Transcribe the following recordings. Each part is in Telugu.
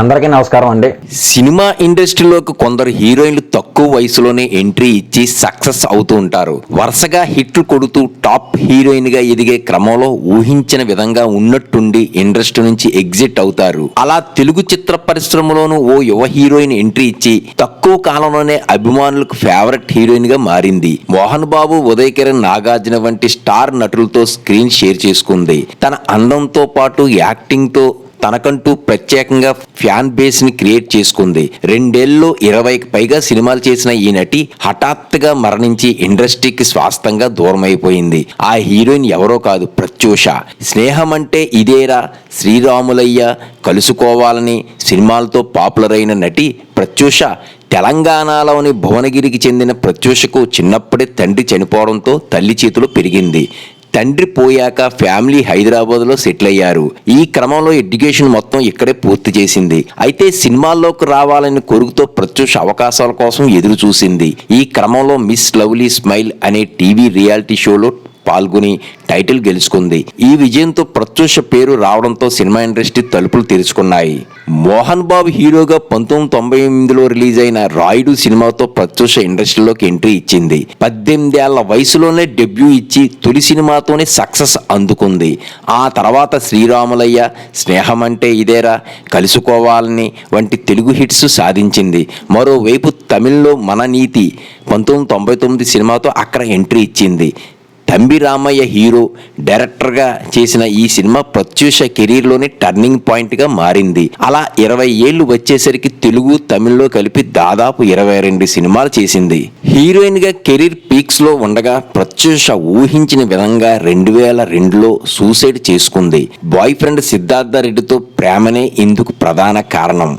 అందరికీ నమస్కారం అండి. సినిమా ఇండస్ట్రీలోకి కొందరు హీరోయిన్లు తక్కువ వయసులోనే ఎంట్రీ ఇచ్చి సక్సెస్ అవుతూ ఉంటారు. వరుసగా హిట్లు కొడుతూ టాప్ హీరోయిన్గా ఎదిగే క్రమంలో ఊహించిన విధంగా ఉన్నట్టుండి ఇండస్ట్రీ నుంచి ఎగ్జిట్ అవుతారు. అలా తెలుగు చిత్ర పరిశ్రమలోనూ ఓ యువ హీరోయిన్ ఎంట్రీ ఇచ్చి తక్కువ కాలంలోనే అభిమానులకు ఫేవరెట్ హీరోయిన్గా మారింది. మోహన్ బాబు ఉదయ్ కిరణ్ నాగార్జున వంటి స్టార్ నటులతో స్క్రీన్ షేర్ చేసుకుంది. తన అందంతో పాటు యాక్టింగ్తో తనకంటూ ప్రత్యేకంగా ఫ్యాన్ బేస్ని క్రియేట్ చేసుకుంది. రెండేళ్ళలో ఇరవైకి పైగా సినిమాలు చేసిన ఈ నటి హఠాత్తుగా మరణించి ఇండస్ట్రీకి స్వాస్థంగా దూరమైపోయింది. ఆ హీరోయిన్ ఎవరో కాదు ప్రత్యూష. స్నేహం అంటే ఇదేరా శ్రీరాములయ్య కలుసుకోవాలని సినిమాలతో పాపులర్ అయిన నటి ప్రత్యూష. తెలంగాణలోని భువనగిరికి చెందిన ప్రత్యూషకు చిన్నప్పుడే తండ్రి చనిపోవడంతో తల్లి చేతులు పెరిగింది. తండ్రి పోయాక ఫ్యామిలీ హైదరాబాద్లో సెటిల్ అయ్యారు. ఈ క్రమంలో ఎడ్యుకేషన్ మొత్తం ఇక్కడే పూర్తి చేసింది. అయితే సినిమాల్లోకి రావాలని కొరుకుతో ప్రత్యూష అవకాశాల కోసం ఎదురు చూసింది ఈ క్రమంలో మిస్ లవ్లీ స్మైల్ అనే టీవీ రియాలిటీ షోలో పాల్గొని టైటిల్ గెలుచుకుంది. ఈ విజయంతో ప్రత్యూష పేరు రావడంతో సినిమా ఇండస్ట్రీ తలుపులు తెరుచుకున్నాయి. మోహన్ బాబు హీరోగా పంతొమ్మిది తొంభై ఎనిమిదిలో రిలీజ్ అయిన రాయుడు సినిమాతో ప్రత్యూష ఇండస్ట్రీలోకి ఎంట్రీ ఇచ్చింది. పద్దెనిమిదేళ్ళ వయసులోనే డెబ్యూ ఇచ్చి తొలి సినిమాతోనే సక్సెస్ అందుకుంది. ఆ తర్వాత శ్రీరాములయ్య స్నేహం అంటే ఇదేరా కలుసుకోవాలని వంటి తెలుగు హిట్స్ సాధించింది. మరోవైపు తమిళ్ళో మన నీతి పంతొమ్మిది తొంభై తొమ్మిది సినిమాతో అక్కడ ఎంట్రీ ఇచ్చింది. తంబి రామయ్య హీరో డైరెక్టర్గా చేసిన ఈ సినిమా ప్రత్యూష కెరీర్లోని టర్నింగ్ పాయింట్గా మారింది. అలా ఇరవై ఏళ్ళు వచ్చేసరికి తెలుగు తమిళ్ళో కలిపి దాదాపు ఇరవై రెండు సినిమాలు చేసింది. హీరోయిన్గా కెరీర్ పీక్స్లో ఉండగా ప్రత్యూష ఊహించిన విధంగా రెండు వేల రెండులో సూసైడ్ చేసుకుంది. బాయ్ ఫ్రెండ్ సిద్ధార్థ రెడ్డితో ప్రేమనే ఇందుకు ప్రధాన కారణం.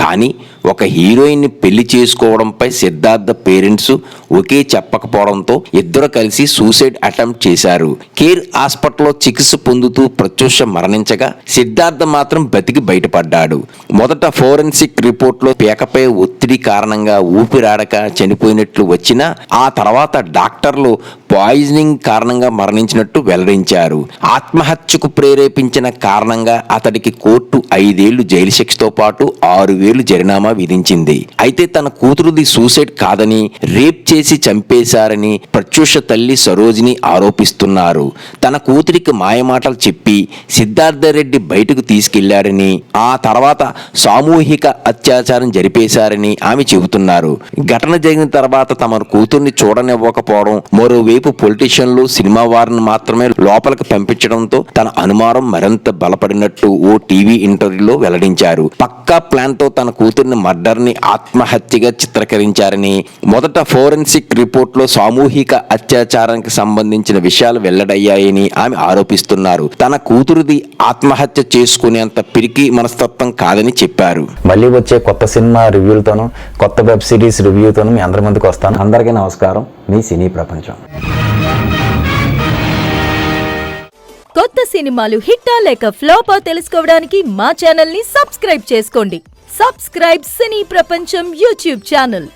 కానీ ఒక హీరోయిన్ని పెళ్ళి చేసుకోవడంపై సిద్ధార్థ పేరెంట్స్ ఒకే చెప్పకపోవడంతో ఇద్దరు కలిసి సూసైడ్ అటెంప్ట్ చేశారు. కేర్ హాస్పిటల్లో చికిత్స పొందుతూ ప్రత్యూష మరణించగా సిద్ధార్థ మాత్రం బతికి బయటపడ్డాడు. మొదట ఫోరెన్సిక్ రిపోర్ట్లో పేకపై ఒత్తిడి కారణంగా ఊపిరాడక చనిపోయినట్లు వచ్చినా ఆ తర్వాత డాక్టర్లు పాయిజనింగ్ కారణంగా మరణించినట్టు వెల్లడించారు. ఆత్మహత్యకు ప్రేరేపించిన కారణంగా అతడికి కోర్టు ఐదేళ్ళు జైలు శిక్షతో పాటు ఆరు వేలు జరినామా విధించింది. అయితే తన కూతురుది సూసైడ్ కాదని రేప్ చేసి చంపేశారని ప్రత్యూష తల్లి సరోజిని ఆరోపిస్తున్నారు. తన కూతురికి మాయమాటలు చెప్పి సిద్ధార్థ రెడ్డి బయటకు తీసుకెళ్ళాడని ఆ తర్వాత సామూహిక అత్యాచారం జరిపేశారని ఆమె చెబుతున్నారు. ఘటన జరిగిన తర్వాత తమ కూతుర్ని చూడనివ్వకపోవడం మరోవైపు పొలిటీషియన్లు సినిమా వారిని మాత్రమే లోపలికి పంపించడంతో తన అనుమానం మరింత బలపడినట్టు ఓ టీవీ ఇంటర్వ్యూలో వెల్లడించారు. పక్కా ప్లాన్తో తన కూతుర్ని మర్డర్ని ఆత్మహత్యగా చిత్రీకరించారని మొదట ఫోరెన్సిక్ రిపోర్ట్లో సామూహిక అత్యాచారానికి సంబంధించిన విషయాలు వెల్లడయ్యాయని ఆమె ఆరోపిస్తున్నారు. తన కూతురుది ఆత్మహత్య చేసుకునేంత పిరికి మనస్తత్వం కాదని చెప్పారు. మళ్ళీ వచ్చే కొత్త సినిమా రివ్యూలతోనూ కొత్త వెబ్ సిరీస్ రివ్యూతోనూ మీ అందరి ముందుకు వస్తాను. అందరికీ నమస్కారం. మీ సినీ ప్రపంచం. కొత్త సినిమాలు హిట్టా లేక ఫ్లాపా తెలుసుకోవడానికి మా ఛానల్ని సబ్స్క్రైబ్ చేసుకోండి. సబ్స్క్రైబ్ సినీ ప్రపంచం యూట్యూబ్ ఛానల్